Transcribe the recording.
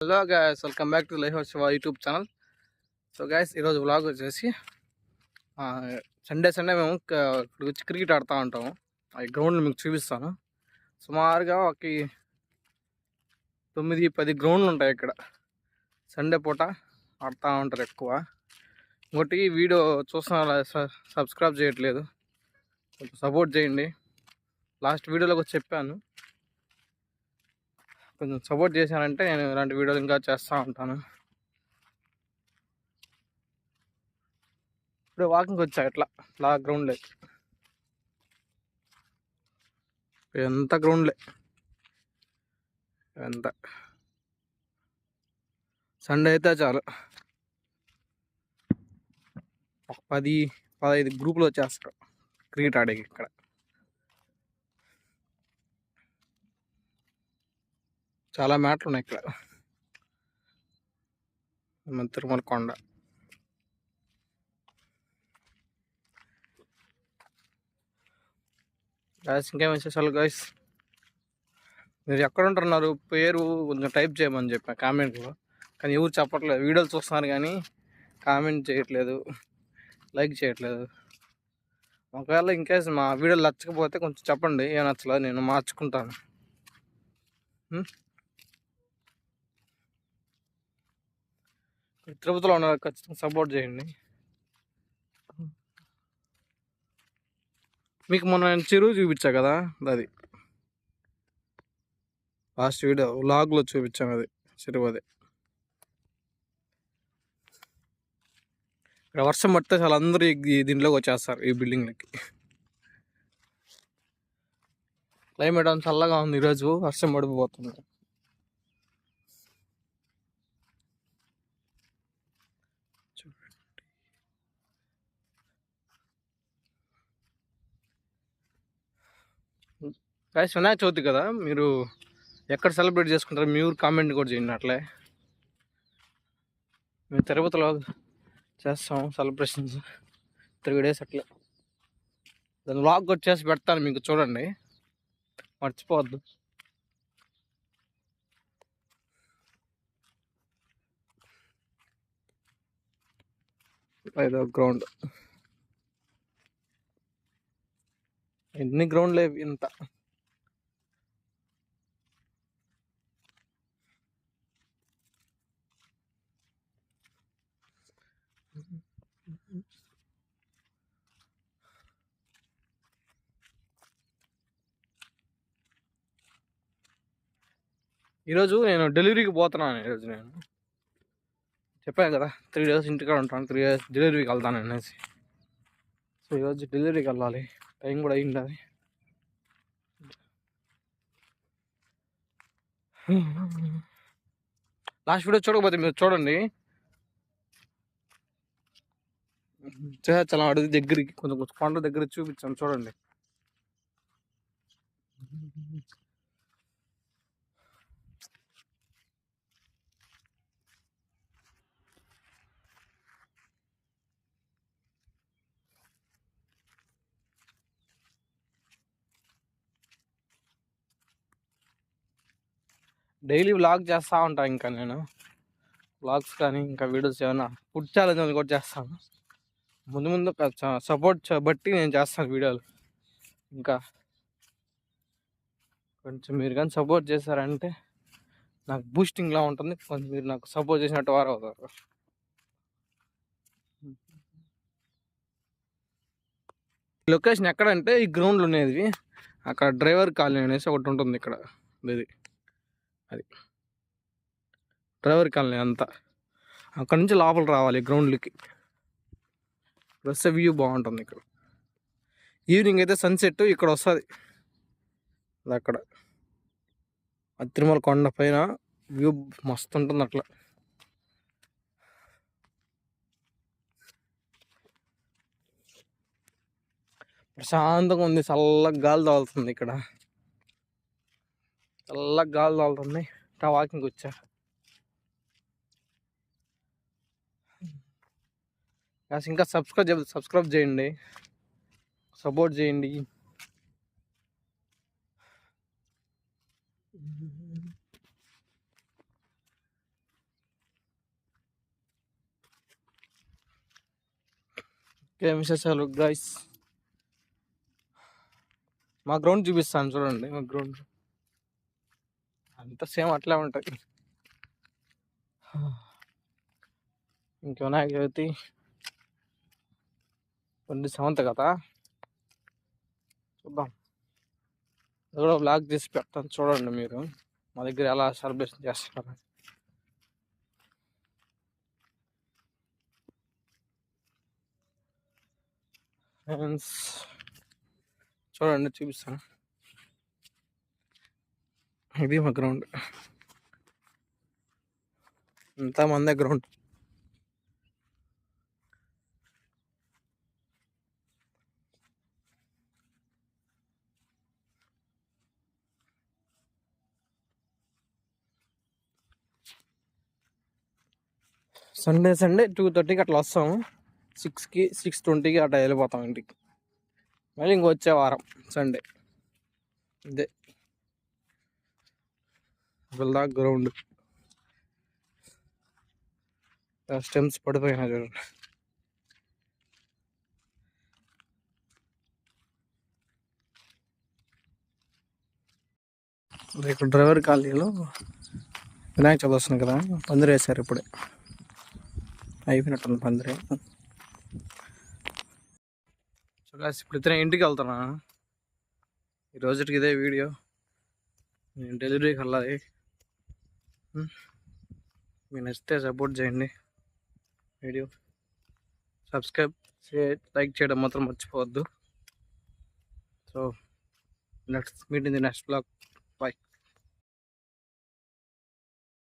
Hello guys welcome back to life of Shiva YouTube channel so guys ఈరోజు vlog వచ్చేసి Sunday Sunday మేము ఇక్కడ ఇక్కడికి వచ్చి క్రికెట్ ఆడుతూ ఉంటాము. ఆ గ్రౌండ్ మీకు చూపిస్తాను. సుమారుగా ఒక తొమ్మిది పది గ్రౌండ్లు ఉంటాయి ఇక్కడ. సండే పూట ఆడుతూ ఉంటారు ఎక్కువ. ఇంకోటి వీడియో చూస్తున్న సబ్స్క్రైబ్ చేయట్లేదు. కొంచెం సపోర్ట్ చేయండి. లాస్ట్ వీడియోలో చెప్పాను. కొంచెం సపోర్ట్ చేశానంటే నేను ఇలాంటి వీడియోలు ఇంకా చేస్తూ ఉంటాను. ఇప్పుడు వాకింగ్ వచ్చా ఇట్లా లా. గ్రౌండ్లే ఎంత గ్రౌండ్లే ఎంత. సండే అయితే చాలు. ఒక పది పదహైదు గ్రూపులు వచ్చేస్తారు క్రికెట్ ఆడేకి ఇక్కడ. చాలా మ్యాట్లు ఉన్నాయి ఇక్కడ. మన తిరుమల కొండ. గాయస్ ఇంకేం విశేషాలు గాయస్ మీరు ఎక్కడ ఉంటున్నారు పేరు కొంచెం టైప్ చేయమని చెప్పా కామెంట్లో కానీ ఎవరు చెప్పట్లేదు. వీడియోలు చూస్తున్నారు కానీ కామెంట్ చేయట్లేదు. లైక్ చేయట్లేదు. ఒకవేళ ఇంకేస్ మా వీడియోలు నచ్చకపోతే కొంచెం చెప్పండి. ఏం నచ్చలేదు నేను మార్చుకుంటాను. Hmm? తిరుపతిలో ఉన్న ఖచ్చితంగా సపోర్ట్ చేయండి. మీకు మొన్న నేను చెరువు చూపించా కదా అది. లాస్ట్ వీడియో లాగ్లో చూపించాను అది చెరువు అది. ఇక్కడ వర్షం పడితే చాలా అందరూ దీంట్లోకి వచ్చేస్తారు ఈ బిల్డింగ్లకి క్లైమేట్ అంత చల్లగా ఉంది ఈరోజు వర్షం పడిపోతుంది. గాయస్ వినాయక చవితి కదా మీరు ఎక్కడ సెలబ్రేట్ చేసుకుంటారు మీ ఊరు కామెంట్ కూడా చేయండి అట్లే. మేము తిరుపతిలో చేస్తాం సెలబ్రేషన్స్. త్రీ డేస్ అట్లే. దాని లాక్ కూడా చేసి పెడతాను మీకు చూడండి. మర్చిపోవద్దు. ఐదో గ్రౌండ్. ఎన్ని గ్రౌండ్లు ఇంత. ఈరోజు నేను డెలివరీకి పోతున్నాను ఈరోజు నేను. చెప్పాను కదా త్రీ డేస్ ఇంటికాడ ఉంటాను త్రీ డేస్ డెలివరీకి వెళ్తాను అనేసి. సో ఈరోజు డెలివరీకి వెళ్ళాలి. టైం కూడా అయింది అది. లాస్ట్ వీడియో చూడకపోతే మీరు చూడండి. చాలా అడిగి దగ్గరికి కొంచెం కొంచెం కొండ దగ్గర చూపించాను చూడండి. డైలీ వ్లాగ్ చేస్తూ ఉంటాను ఇంకా నేను. వ్లాగ్స్ కానీ ఇంకా వీడియోస్ ఏమైనా ఫుడ్ ఛాలెంజ్ కూడా చేస్తాను. ముందు ముందు సపోర్ట్ బట్టి నేను చేస్తాను వీడియోలు. ఇంకా కొంచెం మీరు కానీ సపోర్ట్ చేశారంటే నాకు బూస్టింగ్లా ఉంటుంది. కొంచెం మీరు నాకు సపోర్ట్ చేసినట్టు వారు అవుతారు. లొకేషన్ ఎక్కడంటే ఈ గ్రౌండ్లో ఉండేది. అక్కడ డ్రైవర్ కాలనీ అనేసి ఒకటి ఉంటుంది ఇక్కడ. ఇది. అది. డ్రైవర్ కాలనీ అంతా. అక్కడ నుంచి లోపల రావాలి గ్రౌండ్లకి. వస్తే వ్యూ బాగుంటుంది ఇక్కడ. ఈవినింగ్ అయితే సన్సెట్ ఇక్కడ వస్తుంది. అది అక్కడ. ఆ తిరుమల కొండ పైన వ్యూ మస్తు ఉంటుంది అట్లా. ప్రశాంతంగా ఉంది చల్లగా గాలి తగులుతుంది ఇక్కడ. చల్ల గాలి తాగుతుంది ఇట్లా వాకింగ్ వచ్చా. ఇంకా సబ్స్క్రైబ్ సబ్స్క్రైబ్ చేయండి. సపోర్ట్ చేయండి. ఓకే విశేషాలు గైస్ మా గ్రౌండ్ చూపిస్తాను చూడండి మా గ్రౌండ్ అంత సేమ్ అట్లే ఉంటుంది. ఇంక వినాయక చవితి. ట్వంటీ సెవెంత్ కదా? చూద్దాం. అది కూడా బ్లాగ్ చేసి పెడతాను చూడండి మీరు. మా దగ్గర ఎలా సెలబ్రేషన్ చేస్తున్నారు. ఫ్రెండ్స్ చూడండి చూపిస్తాను. ఇది మా గ్రౌండ్. అంతా మందే గ్రౌండ్. సండే సండే టూ థర్టీకి అట్లా వస్తాము. సిక్స్కి సిక్స్ ట్వంటీకి అట్లా వెళ్ళిపోతాం ఇంటికి. మళ్ళీ ఇంకొచ్చే వారం సండే ఇదే. వెళ్దా గ్రౌండ్ స్టెమ్స్ పడిపోయినా చూడండి ఇక్కడ డ్రైవర్ కాలనీలో వినాయక చవితి వస్తుంది కదా పందిరి వేశారు ఇప్పుడే. అయిపోయినట్టుంది పందిరి. సో ఇప్పుడు ఇతనే ఇంటికి వెళ్తున్నా. ఈ రోజుకి ఇదే వీడియో. నేను డెలివరీకి వెళ్ళాలి. మీకు నచ్చితే సపోర్ట్ చేయండి. వీడియో సబ్స్క్రైబ్ చే లైక్ చేయడం మాత్రం మర్చిపోవద్దు. So next meet in the next blog. Bye.